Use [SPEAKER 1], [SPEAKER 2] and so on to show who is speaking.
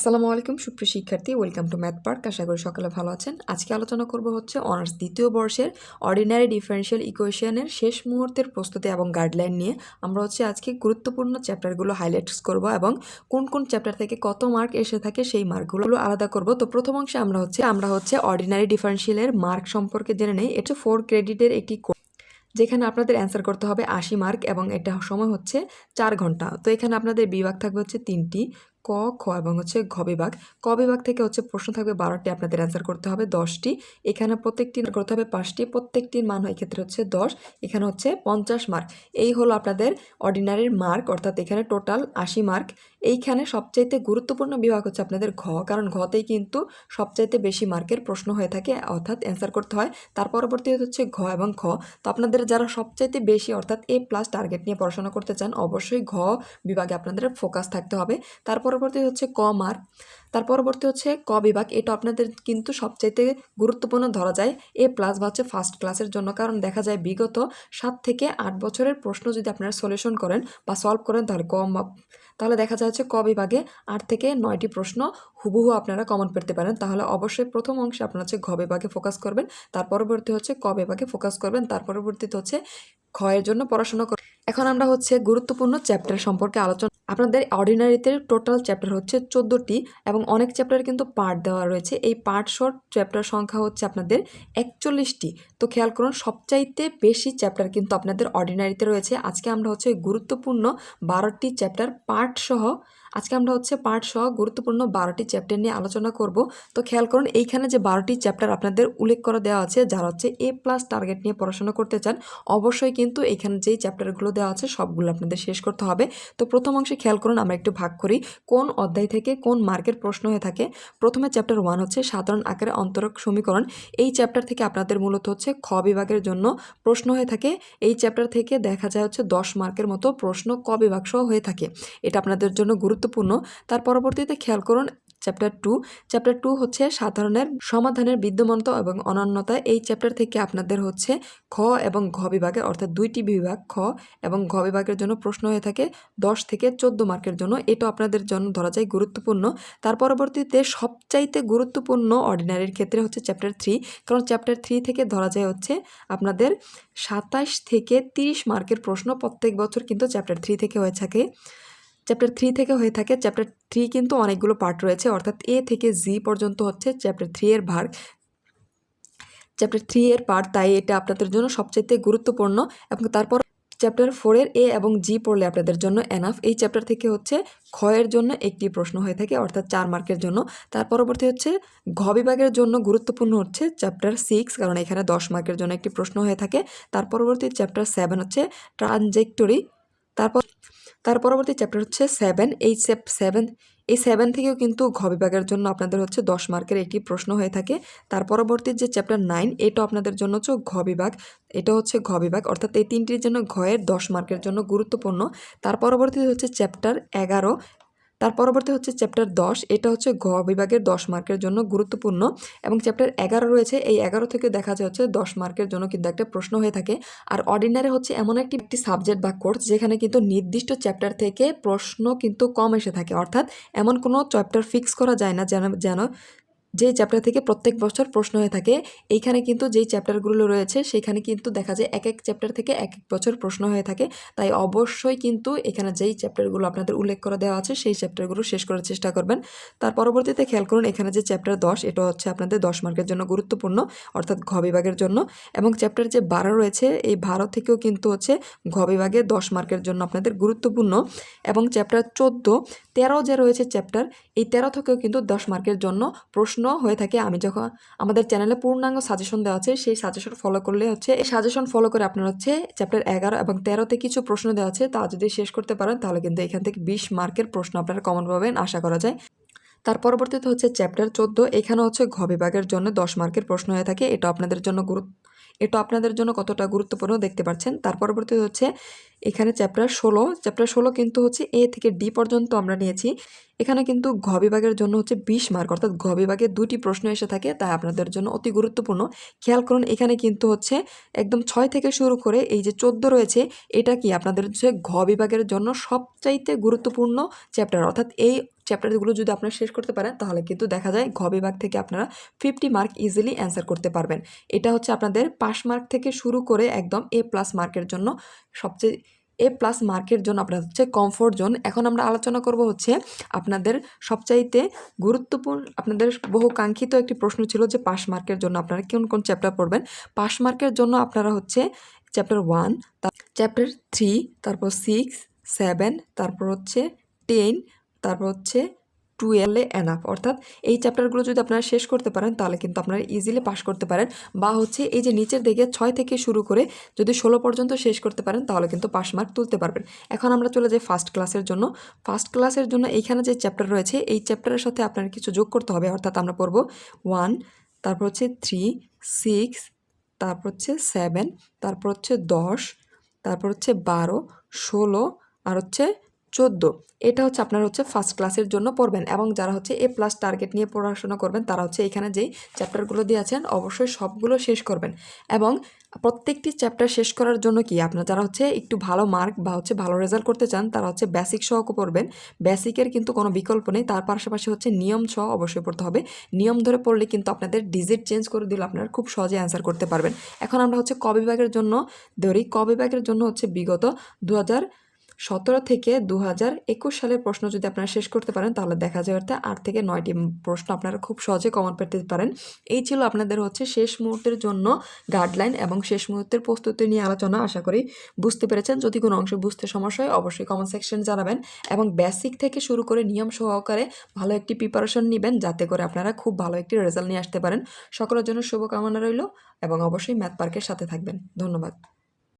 [SPEAKER 1] আসসালামু আলাইকুম, সুপ্রিয় শিক্ষার্থী, ওয়েলকাম টু ম্যাথ পার্ক। আশা করি সকালে ভালো আছেন। আজকে আলোচনা করব হচ্ছে অনার্স দ্বিতীয় বর্ষের অর্ডিনারি ডিফারেন্সিয়াল ইকুয়েশনের শেষ মুহূর্তের প্রস্তুতি এবং গাইডলাইন নিয়ে। আমরা হচ্ছে আজকে গুরুত্বপূর্ণ চ্যাপ্টারগুলো হাইলাইটস করব এবং কোন কোন চ্যাপ্টার থেকে কত মার্ক এসে থাকে সেই মার্কগুলো আলাদা করব। তো প্রথম অংশে আমরা হচ্ছে আমরা হচ্ছে অর্ডিনারি ডিফারেন্সিয়ালের মার্ক সম্পর্কে জেনে নেই। এটা ফোর ক্রেডিটের একটি যেখানে আপনাদের অ্যান্সার করতে হবে আশি মার্ক এবং এটা সময় হচ্ছে চার ঘণ্টা। তো এখানে আপনাদের বিভাগ থাকবে হচ্ছে তিনটি। ক, খ এবং হচ্ছে ঘ বিভাগ। ক বিভাগ থেকে হচ্ছে প্রশ্ন থাকবে বারোটি, আপনাদের অ্যান্সার করতে হবে দশটি। এখানে প্রত্যেকটি করতে হবে পাঁচটি, প্রত্যেকটির মান হয় ক্ষেত্রে হচ্ছে দশ, এখানে হচ্ছে পঞ্চাশ মার্ক এই হলো আপনাদের অর্ডিনারির মার্ক অর্থাৎ এখানে টোটাল আশি মার্ক এইখানে সবচাইতে গুরুত্বপূর্ণ বিভাগ হচ্ছে আপনাদের ঘ, কারণ ঘতেই কিন্তু সবচাইতে বেশি মার্কের প্রশ্ন হয়ে থাকে, অর্থাৎ অ্যান্সার করতে হয়। তার পরবর্তী হচ্ছে ঘ এবং খ। তো আপনাদের যারা সবচাইতে বেশি, অর্থাৎ এ প্লাস টার্গেট নিয়ে পড়াশোনা করতে চান, অবশ্যই ঘ বিভাগে আপনাদের ফোকাস থাকতে হবে। তার পরবর্তী হচ্ছে ক মার্ক। তার পরবর্তী হচ্ছে ক বিভাগ। এটা আপনাদের কিন্তু সবচাইতে গুরুত্বপূর্ণ ধরা যায়। এ প্লাস বা হচ্ছে ফার্স্ট ক্লাসের জন্য। কারণ দেখা যায় বিগত সাত থেকে আট বছরের প্রশ্ন যদি আপনারা সলিউশন করেন বা সলভ করেন, তাহলে কম তাহলে দেখা যায় হচ্ছে ক বিভাগে আট থেকে নয়টি প্রশ্ন হুবহু আপনারা কমন পেতে পারেন। তাহলে অবশ্যই প্রথম অংশে আপনারা হচ্ছে ঘ বিভাগে ফোকাস করবেন। তার পরবর্তী হচ্ছে ক বিভাগে ফোকাস করবেন। তার পরবর্তীতে হচ্ছে ক্ষয়ের জন্য পড়াশোনা এখন আমরা হচ্ছে গুরুত্বপূর্ণ চ্যাপ্টার সম্পর্কে আলোচনা আপনাদের অর্ডিনারিতে টোটাল চ্যাপ্টার হচ্ছে চোদ্দোটি এবং অনেক চ্যাপ্টার কিন্তু পার্ট দেওয়া রয়েছে। এই পার্ট শর্ট চ্যাপ্টার সংখ্যা হচ্ছে আপনাদের একচল্লিশটি। তো খেয়াল করুন, সবচাইতে বেশি চ্যাপ্টার কিন্তু আপনাদের অর্ডিনারিতে রয়েছে। আজকে আমরা হচ্ছে গুরুত্বপূর্ণ বারোটি চ্যাপ্টার পার্ট সহ আজকে আমরা হচ্ছে পার্ট সহ গুরুত্বপূর্ণ বারোটি চ্যাপ্টার নিয়ে আলোচনা করব। তো খেয়াল করুন, এইখানে যে বারোটি চ্যাপ্টার আপনাদের উল্লেখ করে দেওয়া আছে, যারা হচ্ছে এ প্লাস টার্গেট নিয়ে পড়াশোনা করতে চান, অবশ্যই কিন্তু এখানে যেই চ্যাপ্টারগুলো দেওয়া আছে, সবগুলো আপনাদের শেষ করতে হবে। তো প্রথম অংশে খেয়াল করুন, আমরা একটু ভাগ করি, কোন অধ্যায় থেকে কোন মার্কের প্রশ্ন হয়ে থাকে। প্রথমে চ্যাপ্টার ওয়ান হচ্ছে সাধারণ আকারে অন্তরক সমীকরণ। এই চ্যাপ্টার থেকে আপনাদের মূলত হচ্ছে খ বিভাগের জন্য প্রশ্ন হয়ে থাকে। এই চ্যাপ্টার থেকে দেখা যায় হচ্ছে দশ মার্কের মতো প্রশ্ন ক বিভাগ সহ হয়ে থাকে। এটা আপনাদের জন্য গুরুত্বপূর্ণ। তার পরবর্তীতে খেয়াল করুন চ্যাপ্টার টু চ্যাপ্টার টু হচ্ছে সাধারণের সমাধানের বিদ্যমানতা এবং অনন্যতা। এই চ্যাপ্টার থেকে আপনাদের হচ্ছে খ এবং ঘ বিভাগের, অর্থাৎ দুইটি বিভাগ, খ এবং ঘ বিভাগের জন্য প্রশ্ন হয়ে থাকে দশ থেকে চোদ্দ মার্কের জন্য। এটা আপনাদের জন্য ধরা যায় গুরুত্বপূর্ণ। তার পরবর্তীতে সবচাইতে গুরুত্বপূর্ণ অর্ডিনারির ক্ষেত্রে হচ্ছে চ্যাপ্টার থ্রি কারণ চ্যাপ্টার থ্রি থেকে ধরা যায় হচ্ছে আপনাদের সাতাশ থেকে তিরিশ মার্কের প্রশ্ন। প্রত্যেক বছর কিন্তু চ্যাপ্টার থ্রি থেকে হয়ে থাকে। চ্যাপ্টার থ্রি থেকে হয়ে থাকে। চ্যাপ্টার থ্রি কিন্তু অনেকগুলো পার্ট রয়েছে, অর্থাৎ এ থেকে জি পর্যন্ত হচ্ছে চ্যাপ্টার থ্রি এর ভাগ। চ্যাপ্টার থ্রি এর পার্ট তাই এটা আপনাদের জন্য সবচেয়ে গুরুত্বপূর্ণ এবং তারপর চ্যাপ্টার ফোরের এ এবং জি পড়লে আপনাদের জন্য এনাফ এই চ্যাপ্টার থেকে হচ্ছে ক্ষয়ের জন্য একটি প্রশ্ন হয়ে থাকে, অর্থাৎ চার মার্কের জন্য। তার পরবর্তী হচ্ছে ঘ বিভাগের জন্য গুরুত্বপূর্ণ হচ্ছে চ্যাপ্টার সিক্স কারণ এখানে দশ মার্কের জন্য একটি প্রশ্ন হয়ে থাকে। তার পরবর্তী চ্যাপ্টার সেভেন হচ্ছে ট্রানজেক্টরি তারপর তার পরবর্তী চ্যাপ্টার হচ্ছে সেভেন এই সেভেন এই সেভেন থেকেও কিন্তু ঘ বিভাগের জন্য আপনাদের হচ্ছে দশ মার্কের একটি প্রশ্ন হয়ে থাকে। তার পরবর্তী যে চ্যাপ্টার নাইন এটা আপনাদের জন্য হচ্ছে ঘ বিভাগ। এটা হচ্ছে ঘ বিভাগ, অর্থাৎ এই তিনটির জন্য ঘয়ের দশ মার্কের জন্য গুরুত্বপূর্ণ। তার পরবর্তী হচ্ছে চ্যাপ্টার এগারো তার পরবর্তী হচ্ছে চ্যাপ্টার দশ। এটা হচ্ছে ঘ বিভাগের দশ মার্কের জন্য গুরুত্বপূর্ণ এবং চ্যাপ্টার এগারো রয়েছে। এই এগারো থেকে দেখা যায় হচ্ছে দশ মার্কের জন্য কিন্তু একটা প্রশ্ন হয়ে থাকে। আর অর্ডিনারি হচ্ছে এমন একটি একটি সাবজেক্ট বা কোর্স যেখানে কিন্তু নির্দিষ্ট চ্যাপ্টার থেকে প্রশ্ন কিন্তু কম এসে থাকে। অর্থাৎ এমন কোনো চ্যাপ্টার ফিক্স করা যায় না যেন যেন যেই চ্যাপ্টার থেকে প্রত্যেক বছর প্রশ্ন হয়ে থাকে, এইখানে কিন্তু যেই চ্যাপ্টারগুলো রয়েছে, সেখানে কিন্তু দেখা যায় এক এক চ্যাপ্টার থেকে এক এক বছর প্রশ্ন হয়ে থাকে। তাই অবশ্যই কিন্তু এখানে যেই চ্যাপ্টারগুলো আপনাদের উল্লেখ করে দেওয়া আছে, সেই চ্যাপ্টারগুলো শেষ করার চেষ্টা করবেন। তার পরবর্তীতে খেয়াল করুন, এখানে যে চ্যাপ্টার দশ, এটা হচ্ছে আপনাদের দশ মার্কের জন্য গুরুত্বপূর্ণ, অর্থাৎ ঘ বিভাগের জন্য। এবং চ্যাপ্টার যে বারো রয়েছে, এই বারো থেকেও কিন্তু হচ্ছে ঘ বিভাগে দশ মার্কের জন্য আপনাদের গুরুত্বপূর্ণ। এবং চ্যাপ্টার চোদ্দ, তেরো যে রয়েছে চ্যাপ্টার এই তেরো থেকেও কিন্তু দশ মার্কের জন্য প্রশ্ন হয়ে থাকে, আমি যখন আমাদের চ্যানেলে পূর্ণাঙ্গ সাজেশন দেওয়া আছে, সেই সাজেশন ফলো করলে হচ্ছে, এই সাজেশন ফলো করে আপনার হচ্ছে চ্যাপ্টার এগারো এবং তেরোতে কিছু প্রশ্ন দেওয়া আছে, তা যদি শেষ করতে পারেন, তাহলে কিন্তু এখান থেকে বিশ মার্কের প্রশ্ন আপনারা কমন পাবেন, আশা করা যায়। তার পরবর্তীতে হচ্ছে চ্যাপ্টার চোদ্দ, এখানে হচ্ছে ঘ বিভাগের জন্য দশ মার্কের প্রশ্ন হয়ে থাকে এটা আপনাদের জন্য গুরুত্ব এটা আপনাদের জন্য কতটা গুরুত্বপূর্ণ দেখতে পাচ্ছেন। তার পরবর্তী হচ্ছে এখানে চ্যাপ্টার ষোলো। চ্যাপ্টার ষোলো কিন্তু হচ্ছে এ থেকে ডি পর্যন্ত আমরা নিয়েছি। এখানে কিন্তু ঘ বিভাগের জন্য হচ্ছে বিশ মার্ক, অর্থাৎ ঘ বিভাগে দুটি প্রশ্ন এসে থাকে তাই আপনাদের জন্য অতি গুরুত্বপূর্ণ। খেয়াল করুন, এখানে কিন্তু হচ্ছে একদম ছয় থেকে শুরু করে এই যে চোদ্দ রয়েছে, এটা কি আপনাদের হচ্ছে ঘ বিভাগের জন্য সবচাইতে গুরুত্বপূর্ণ চ্যাপ্টার? অর্থাৎ এই চ্যাপ্টারগুলো যদি আপনারা শেষ করতে পারেন, তাহলে কিন্তু দেখা যায় ঘ বিভাগ থেকে আপনারা ফিফটি মার্ক ইজিলি অ্যান্সার করতে পারবেন। এটা হচ্ছে আপনাদের পাস মার্ক থেকে শুরু করে একদম এ প্লাস মার্কের জন্য সবচেয়ে এ প্লাস মার্কের জন্য আপনার হচ্ছে কমফোর্ট জোন এখন আমরা আলোচনা করব হচ্ছে আপনাদের সবচাইতে গুরুত্বপূর্ণ, আপনাদের বহু কাঙ্ক্ষিত একটি প্রশ্ন ছিল যে পাস মার্কের জন্য আপনারা কোন কোন চ্যাপ্টার পড়বেন। পাস মার্কের জন্য আপনারা হচ্ছে চ্যাপ্টার ওয়ান চ্যাপ্টার থ্রি তারপর সিক্স সেভেন তারপর হচ্ছে টেন তারপর হচ্ছে টুয়েলভে এনাফ অর্থাৎ এই চ্যাপ্টারগুলো যদি আপনারা শেষ করতে পারেন, তাহলে কিন্তু আপনারা ইজিলি পাস করতে পারেন। বা হচ্ছে এই যে নিচের দিকে ছয় থেকে শুরু করে যদি ষোলো পর্যন্ত শেষ করতে পারেন, তাহলে কিন্তু পাস মার্ক তুলতে পারবেন। এখন আমরা চলে যাই ফার্স্ট ক্লাসের জন্য। ফার্স্ট ক্লাসের জন্য এইখানে যে চ্যাপ্টার রয়েছে, এই চ্যাপ্টারের সাথে আপনার কিছু যোগ করতে হবে। অর্থাৎ আমরা পড়ব ওয়ান তারপর হচ্ছে থ্রি সিক্স তারপর হচ্ছে সেভেন তারপর হচ্ছে দশ, তারপর হচ্ছে বারো, ষোলো, আর হচ্ছে চোদ্দ। এটা হচ্ছে আপনার হচ্ছে ফার্স্ট ক্লাসের জন্য পড়বেন এবং যারা হচ্ছে এ প্লাস টার্গেট নিয়ে পড়াশোনা করবেন, তারা হচ্ছে এখানে যেই চ্যাপ্টারগুলো দিয়ে আছেন, অবশ্যই সবগুলো শেষ করবেন। এবং প্রত্যেকটি চ্যাপ্টার শেষ করার জন্য কি, আপনার যারা হচ্ছে একটু ভালো মার্ক বা হচ্ছে ভালো রেজাল্ট করতে চান, তারা হচ্ছে বেসিক সহ পড়বেন। বেসিকের কিন্তু কোনো বিকল্প নেই, তার পাশাপাশি হচ্ছে নিয়ম সহ অবশ্যই পড়তে হবে। নিয়ম ধরে পড়লে কিন্তু আপনাদের ডিজিট চেঞ্জ করে দিলে আপনারা খুব সহজে অ্যান্সার করতে পারবেন। এখন আমরা হচ্ছে ক বিভাগের জন্য ধরি। ক বিভাগের জন্য হচ্ছে বিগত দু হাজার সতেরো থেকে দু হাজার একুশ সালের প্রশ্ন যদি আপনারা শেষ করতে পারেন, তাহলে দেখা যায় অর্থাৎ আট থেকে নয়টি প্রশ্ন আপনারা খুব সহজে কমন পেতে পারেন। এই ছিল আপনাদের হচ্ছে শেষ মুহূর্তের জন্য গাইডলাইন এবং শেষ মুহূর্তের প্রস্তুতি নিয়ে আলোচনা। আশা করি বুঝতে পেরেছেন। যদি কোনো অংশ বুঝতে সমস্যা হয়, অবশ্যই কমেন্ট সেকশন জানাবেন এবং বেসিক থেকে শুরু করে নিয়ম সহকারে ভালো একটি প্রিপারেশন নেবেন, যাতে করে আপনারা খুব ভালো একটি রেজাল্ট নিয়ে আসতে পারেন। সকলের জন্য শুভকামনা রইল এবং অবশ্যই ম্যাথ পার্কের সাথে থাকবেন। ধন্যবাদ।